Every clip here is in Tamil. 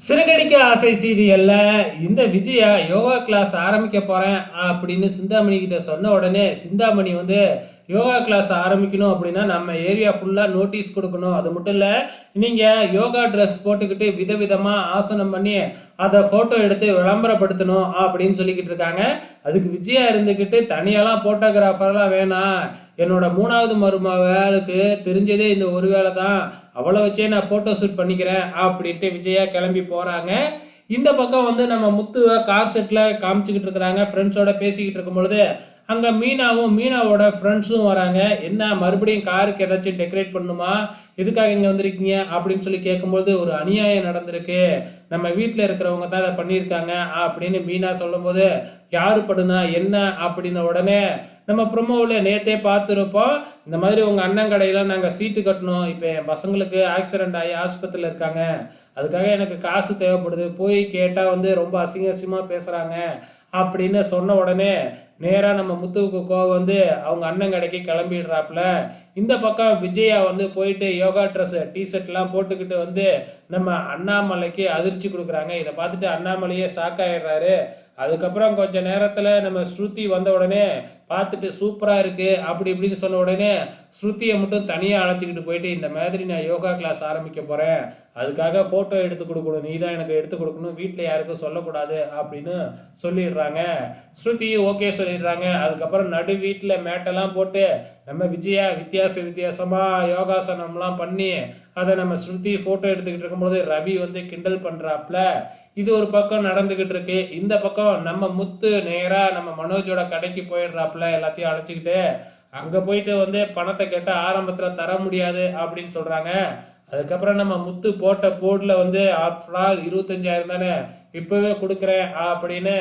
சிறகடிக்க ஆசை சீரியல்ல இந்த விஜயா யோகா கிளாஸ் ஆரம்பிக்க போறேன் அப்படின்னு சிந்தாமணி கிட்ட சொன்ன உடனே சிந்தாமணி வந்து யோகா கிளாஸ் ஆரம்பிக்கணும் அப்படின்னா நம்ம ஏரியா ஃபுல்லாக நோட்டீஸ் கொடுக்கணும். அது மட்டும் இல்லை நீங்கள் யோகா ட்ரெஸ் போட்டுக்கிட்டு விதவிதமாக ஆசனம் பண்ணி அதை ஃபோட்டோ எடுத்து விளம்பரப்படுத்தணும் அப்படின்னு சொல்லிக்கிட்டு இருக்காங்க. அதுக்கு விஜயா இருந்துக்கிட்டு தனியெல்லாம் ஃபோட்டோகிராஃபர்லாம் வேணாம் என்னோட மூணாவது மருமகளுக்கு தெரிஞ்சதே இந்த ஒரு வேலை தான். அவளை வச்சே நான் ஃபோட்டோ ஷூட் பண்ணிக்கிறேன் அப்படின்ட்டு விஜயா கிளம்பி போகிறாங்க இந்த பக்கம் வந்து நம்ம முத்துவை கார் செட்டில் காமிச்சிக்கிட்டு இருக்கிறாங்க. ஃப்ரெண்ட்ஸோட பேசிக்கிட்டு இருக்கும் பொழுது அங்கே மீனாவும் மீனாவோட ஃப்ரெண்ட்ஸும் வராங்க. என்ன மறுபடியும் காருக்கு ஏதாச்சும் டெக்கரேட் பண்ணுமா எதுக்காக இங்கே வந்திருக்கீங்க? அப்படின்னு சொல்லி கேட்கும்போது ஒரு அநியாயம் நடந்திருக்கு. நம்ம வீட்டில் இருக்கிறவங்க தான் அதை பண்ணியிருக்காங்க அப்படின்னு மீனா சொல்லும்போது யார் பண்ணுனா என்ன? அப்படின்ன உடனே நம்ம ப்ரொமோவில் நேற்றே பார்த்துருப்போம். இந்த மாதிரி உங்கள் அண்ணன் கடையில் நாங்கள் சீட்டு கட்டணும். இப்போ என் பசங்களுக்கு ஆக்சிடெண்ட் ஆகி ஆஸ்பத்திரியில் இருக்காங்க. அதுக்காக எனக்கு காசு தேவைப்படுது. போய் கேட்டால் வந்து ரொம்ப அசிங்க அசிங்கமாக பேசுகிறாங்க அப்படின்னு சொன்ன உடனே நேராக நம்ம முத்துவுக்கு கோவம் வந்து அவங்க அண்ணன் கடைக்கு கிளம்பிடுறாப்புல. இந்த பக்கம் விஜயா வந்து போயிட்டு யோகா ட்ரெஸ்ஸு டிஷர்ட்லாம் போட்டுக்கிட்டு வந்து நம்ம அண்ணாமலைக்கு அதிர்ச்சி கொடுக்குறாங்க. இதை பார்த்துட்டு அண்ணாமலையே ஷாக் ஆயிடுறாரு. அதுக்கப்புறம் கொஞ்சம் நேரத்தில் நம்ம ஸ்ருதி வந்த உடனே பார்த்துட்டு சூப்பராக இருக்குது அப்படி இப்படின்னு சொன்ன உடனே ஸ்ருதியை மட்டும் தனியாக அழைச்சிக்கிட்டு போயிட்டு இந்த மாதிரி நான் யோகா கிளாஸ் ஆரம்பிக்க போகிறேன் அதுக்காக ஃபோட்டோ எடுத்து கொடுக்கணும். நீ தான் எனக்கு எடுத்து கொடுக்கணும். வீட்டில் யாருக்கும் சொல்லக்கூடாது அப்படின்னு சொல்லிடுறாங்க. ஸ்ருதியும் ஓகே சொல்லிடுறாங்க. அதுக்கப்புறம் நடு வீட்டில் மேட்டெல்லாம் போட்டு நம்ம விஜயா வித்தியாச வித்தியாசமாக யோகாசனம்லாம் பண்ணி அதை நம்ம ஸ்ருதி ஃபோட்டோ எடுத்துக்கிட்டு இருக்கும்போது ரவி வந்து கிண்டல் பண்ணுறாப்புல இது ஒரு பக்கம் நடந்துக்கிட்டு இருக்கு. இந்த பக்கம் நம்ம முத்து நேராக நம்ம மனோஜோட கடைக்கு போயிடுறாப்புல எல்லாத்தையும் அழைச்சிக்கிட்டு. அங்கே போயிட்டு வந்து பணத்தை கேட்டால் ஆரம்பத்தில் தர முடியாது அப்படின்னு சொல்கிறாங்க அதுக்கப்புறம் நம்ம முத்து போட்ட போர்டில் வந்து ஆஃப்டர் ஆல் இருபத்தஞ்சாயிரம் தானே இப்போவே கொடுக்குறேன் அப்படின்னு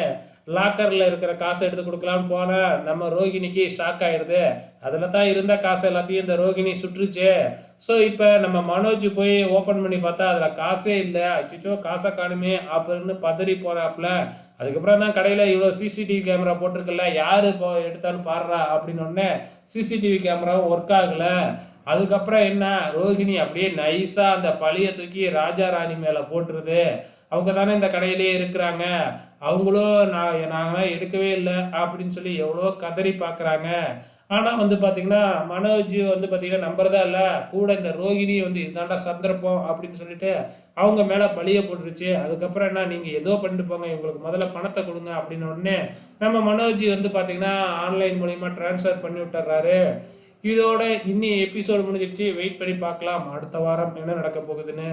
லாக்கரில் இருக்கிற காசை எடுத்து கொடுக்கலான்னு போனால் நம்ம ரோகிணிக்கு ஷாக் ஆகிடுது அதில் தான் இருந்த காசை எல்லாத்தையும் இந்த ரோகிணி சுற்றுச்சு ஸோ இப்போ நம்ம மனோஜ் போய் ஓப்பன் பண்ணி பார்த்தா அதில் காசே இல்லை. அச்சோ காசை காணுமே அப்படின்னு பதறி போகிறாப்புல அதுக்கப்புறம் தான் கடையில் இவ்வளோ சிசிடிவி கேமரா போட்டிருக்குல்ல யார் இப்போ எடுத்தான்னு பாடுறா அப்படின்னு உடனே சிசிடிவி கேமராவும் ஒர்க் ஆகலை. அதுக்கப்புறம் என்ன? ரோஹிணி அப்படியே நைஸாக அந்த பழியை தூக்கி ராஜா ராணி மேலே போட்டுருது. அவங்க தானே இந்த கடையிலே இருக்கிறாங்க. அவங்களும் நான் நாங்களாம் எடுக்கவே இல்லை அப்படின்னு சொல்லி எவ்வளோ கதறி பார்க்குறாங்க ஆனால் வந்து பார்த்திங்கன்னா மனோஜ் வந்து பார்த்திங்கன்னா நம்புறதா இல்லை. கூட இந்த ரோகிணி வந்து இதாண்டா சந்தர்ப்பம் அப்படின்னு சொல்லிட்டு அவங்க மேலே பழிய போட்டுருச்சு. அதுக்கப்புறம் என்ன? நீங்கள் ஏதோ பண்ணிட்டு போங்க. இவங்களுக்கு முதல்ல பணத்தை கொடுங்க அப்படின்னு உடனே நம்ம மனோஜ் வந்து பார்த்திங்கன்னா ஆன்லைன் மூலிமா ட்ரான்ஸ்ஃபர் பண்ணி விட்டுறாரு. இதோட இன்னி எபிசோடு முடிஞ்சிருச்சு. வெயிட் பண்ணி பார்க்கலாம். அடுத்த வாரம் என்ன நடக்க போகுதுன்னு.